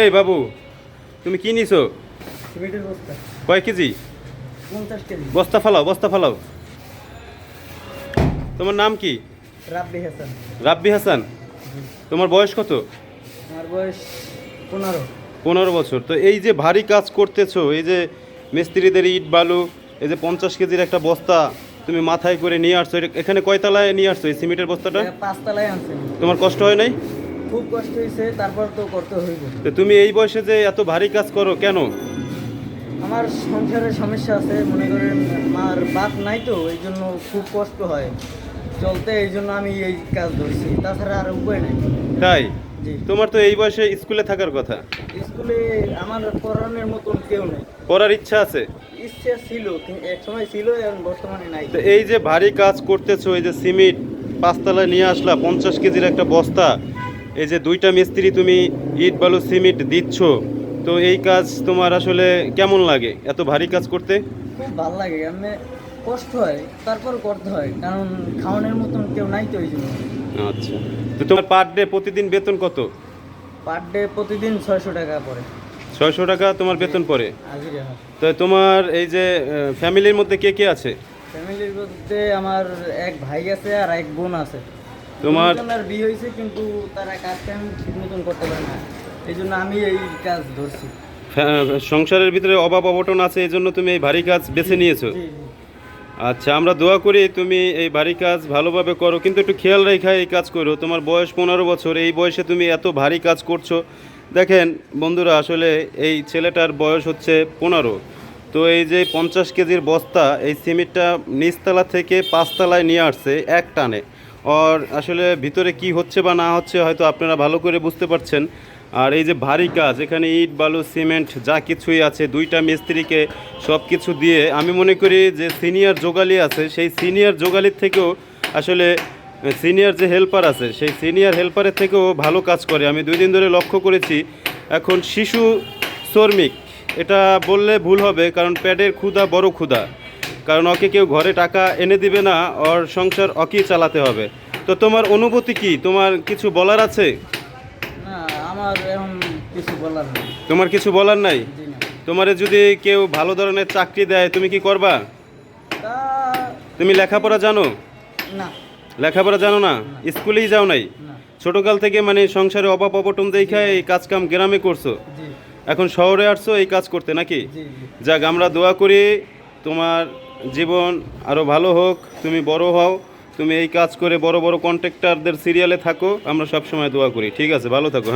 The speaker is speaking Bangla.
এই বাবু তুমি কি নিছো? কয় কেজি। বস্তা ফালাও বস্তা ফালাও। তোমার নাম কি? রাব্বি হাসান। রাব্বি হাসান? তোমার বয়স কত? আমার বয়স পনেরো। পনেরো বছর। তো এই যে ভারী কাজ করতেছো এই যে মিস্ত্রিদের ইট বালু এই যে পঞ্চাশ কেজির একটা বস্তা তুমি মাথায় করে নিয়ে আসছো এখানে কয়তলায় নিয়ে আসছো এই সিমেন্টের বস্তাটা? পাঁচতলায় আনছে। তোমার কষ্ট হয় নাই? খুব কষ্ট হয়েছে তারপর তো করতে হইব। তো তুমি এই বয়সে যে এত ভারী কাজ করো কেন? আমার সংসারের সমস্যা আছে মনে করেন আমার বাপ নাই তো এই জন্য খুব কষ্ট হয়। চলতে এই জন্য আমি এই কাজ ধরছি তাছাড়া আর উপায় নাই। তাই? তোমার তো এই বয়সে স্কুলে থাকার কথা? স্কুলে আমার পড়ানোর মতন কেউ নেই। পড়ার ইচ্ছা আছে? ইচ্ছা ছিল এক সময় ছিল এখন বর্তমানে নাই। তো এই যে ভারী কাজ করতেছো এই যে সিমেন্ট পাঁচতলায় নিয়ে আসলা পঞ্চাশ কেজির একটা বস্তা এই যে দুইটা মিস্ত্রি তুমি ইট বালু সিমেন্ট দিচ্ছ তো এই কাজ তোমার আসলে কেমন লাগে? এত ভারী কাজ করতে? খুব ভালো লাগে আমি কষ্ট হয় তারপর করতে হয় কারণ খাওয়ানোর মতন কেউ নাই তো এই জন্য। আচ্ছা। তো তোমার পার ডে প্রতিদিন বেতন কত? পার ডে প্রতিদিন ছয়শো টাকা পড়ে। ছয়শো টাকা তোমার বেতন পড়ে। তো তোমার এই যে ফ্যামিলির মধ্যে কে কে আছে? ফ্যামিলির মধ্যে আমার এক ভাই আছে আর এক বোন আছে। তোমার বিয়ে হয়েছে কিন্তু তারা কাজ কাম ঠিক মতন করতে পারে না। এই জন্য আমি এই কাজ ধরছি। সংসারের ভিতরে অভাব অবটন আছে এই জন্য তুমি এই ভারী কাজ বেছে নিয়েছো। আচ্ছা আমরা দোয়া করি তুমি এই ভারী কাজ ভালোভাবে করো কিন্তু একটু খেয়াল রেখে এই কাজ করো। তোমার বয়স পনেরো বছর এই বয়সে তুমি এত ভারী কাজ করছ দেখেন, বন্ধুরা, আসলে এই ছেলেটার বয়স হচ্ছে পনেরো। তো এই যে পঞ্চাশ কেজির বস্তা, এই সিমেন্টটা নিচতলা থেকে পাঁচতলায় নিয়ে আসছে এক টানে। আর আসলে ভিতরে কি হচ্ছে বা না হচ্ছে হয়তো আপনারা ভালো করে বুঝতে পারছেন। আর এই যে ভারী কাজ, এখানে ইট, বালু, সিমেন্ট, যা কিছুই আছে, দুইটা মিস্ত্রিকে সব কিছু দিয়ে, আমি মনে করি যে সিনিয়র যোগালি আছে, সেই সিনিয়র যোগালির থেকেও আসলে সিনিয়র যে হেল্পার আছে সেই সিনিয়র হেল্পারের থেকেও ভালো কাজ করে। আমি দুই দিন ধরে লক্ষ্য করেছি এখন শিশু শ্রমিক এটা বললে ভুল হবে কারণ প্যাডের ক্ষুধা বড় ক্ষুধা। কারণ ওকে কেউ ঘরে টাকা এনে দিবে না ওর সংসার অকেই চালাতে হবে। তো তোমার অনুভূতি কি? তোমার কিছু বলার আছে? না আমার এখন কিছু বলার নেই। তোমার কিছু বলার নাই? তোমারে যদি কেউ ভালো ধরনের চাকরি দেয় তুমি কি করবা? তুমি লেখাপড়া জানো? না। লেখাপড়া জানো না? স্কুলেই যাও নাই। ছোটকাল থেকে মানে সংসারে অভাব অপটন দেখে এই কাজ কাম গ্রামে করছ। এখন শহরে আসছো এই কাজ করতে নাকি? যাক আমরা দোয়া করি তোমার জীবন আরও ভালো হোক তুমি বড় হও তুমি এই কাজ করে বড় বড় কন্ট্রাক্টারদের সিরিয়ালে থাকো আমরা সব সময় দোয়া করি। ঠিক আছে ভালো থাকো হ্যাঁ?